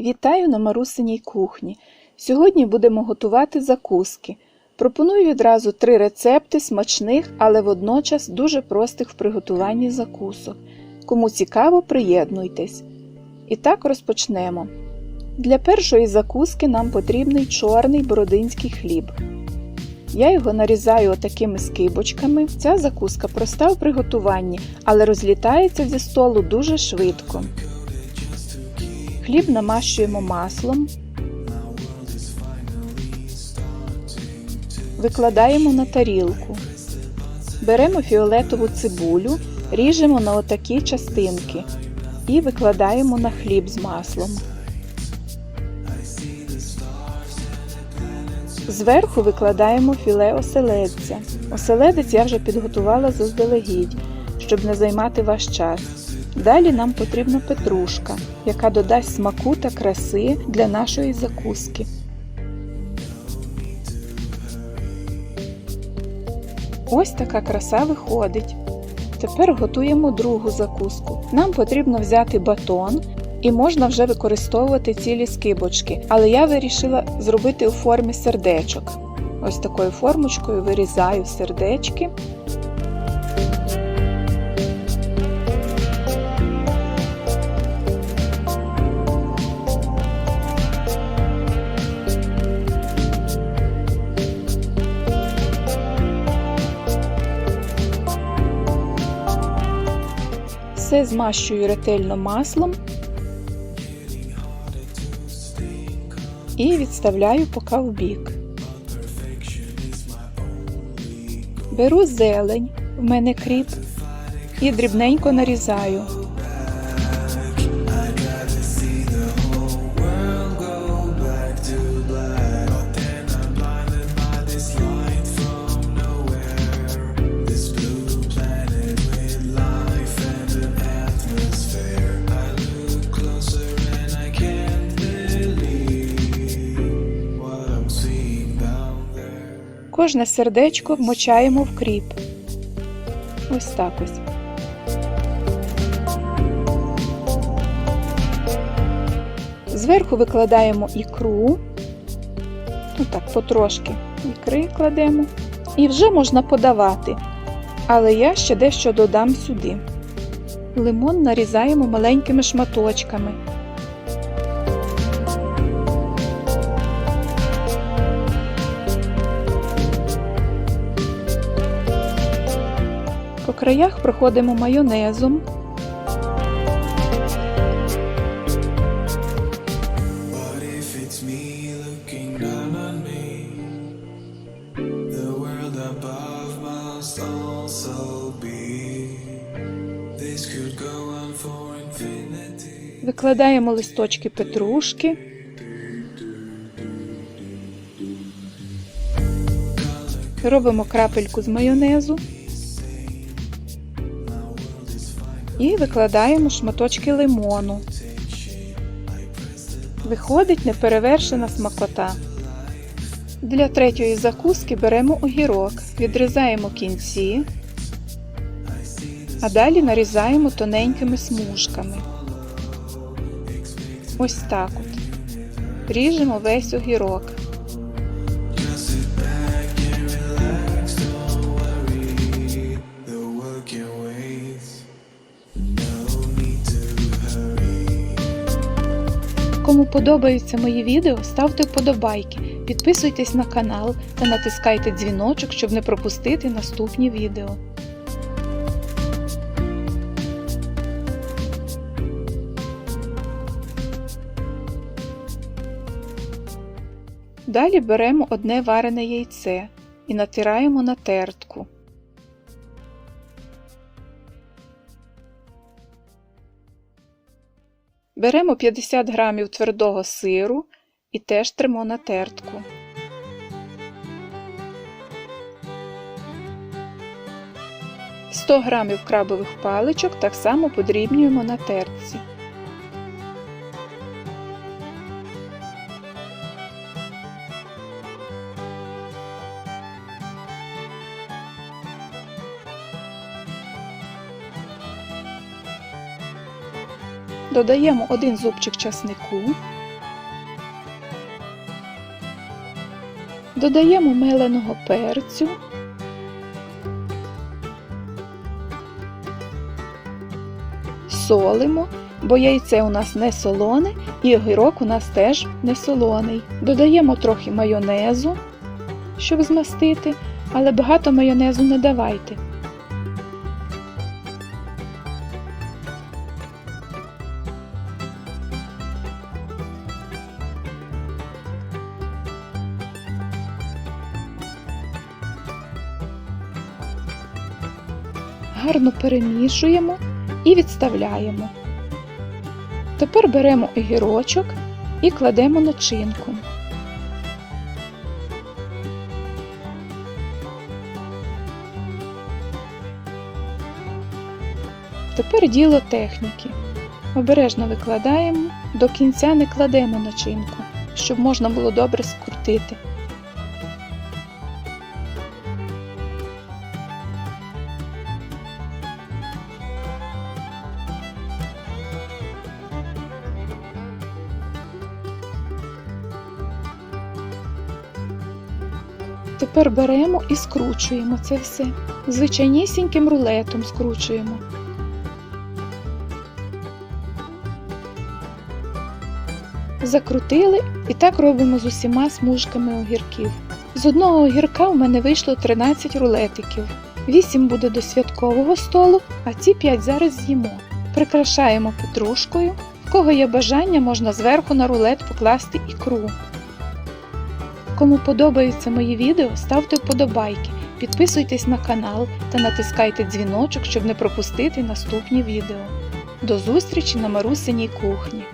Вітаю на Марусиній кухні. Сьогодні будемо готувати закуски. Пропоную відразу три рецепти смачних, але водночас дуже простих в приготуванні закусок. Кому цікаво, приєднуйтесь. І так розпочнемо. Для першої закуски нам потрібний чорний бородинський хліб. Я його нарізаю отакими скибочками. Ця закуска проста в приготуванні, але розлітається зі столу дуже швидко. Хліб намащуємо маслом. Викладаємо на тарілку. Беремо фіолетову цибулю, ріжемо на отакі частинки і викладаємо на хліб з маслом. Зверху викладаємо філе оселедця. Оселедець я вже підготувала заздалегідь, щоб не займати ваш час. Далі нам потрібна петрушка, яка додасть смаку та краси для нашої закуски. Ось така краса виходить. Тепер готуємо другу закуску. Нам потрібно взяти батон і можна вже використовувати цілі скибочки, але я вирішила зробити у формі сердечок. Ось такою формочкою вирізаю сердечки. Все змащую ретельно маслом і відставляю поки в бік. Беру зелень, в мене кріп, і дрібненько нарізаю. Кожне сердечко вмочаємо в кріп. Ось так ось. Зверху викладаємо ікру. Отак, потрошки ікри кладемо. І вже можна подавати. Але я ще дещо додам сюди. Лимон нарізаємо маленькими шматочками. On for infinity. Викладаємо листочки петрушки. Робимо крапельку з майонезу. І викладаємо шматочки лимону. Виходить неперевершена смакота. Для третьої закуски беремо огірок, відрізаємо кінці, а далі нарізаємо тоненькими смужками. Ось так от. Ріжемо весь огірок. Подобаються мої відео, ставте вподобайки, підписуйтесь на канал та натискайте дзвіночок, щоб не пропустити наступні відео. Далі беремо одне варене яйце і натираємо на тертку. Беремо 50 грамів твердого сиру і теж тримо на тертку. Сто грамів крабових паличок так само подрібнюємо на тертці. додаємо один зубчик часнику, додаємо меленого перцю, солимо, бо яйце у нас не солоне і огірок у нас теж не солоний. Додаємо трохи майонезу, щоб змастити, але багато майонезу не давайте. Гарно перемішуємо і відставляємо. Тепер беремо огірочок і кладемо начинку. Тепер діло техніки. Обережно викладаємо, до кінця не кладемо начинку, щоб можна було добре скрутити. Тепер беремо і скручуємо це все. Звичайнісіньким рулетом скручуємо. Закрутили і так робимо з усіма смужками огірків. З одного огірка в мене вийшло 13 рулетиків. 8 буде до святкового столу, а ці 5 зараз з'їмо. Прикрашаємо петрушкою. В кого є бажання, можна зверху на рулет покласти ікру. Кому подобаються мої відео, ставте вподобайки, підписуйтесь на канал та натискайте дзвіночок, щоб не пропустити наступні відео. До зустрічі на Марусиній кухні!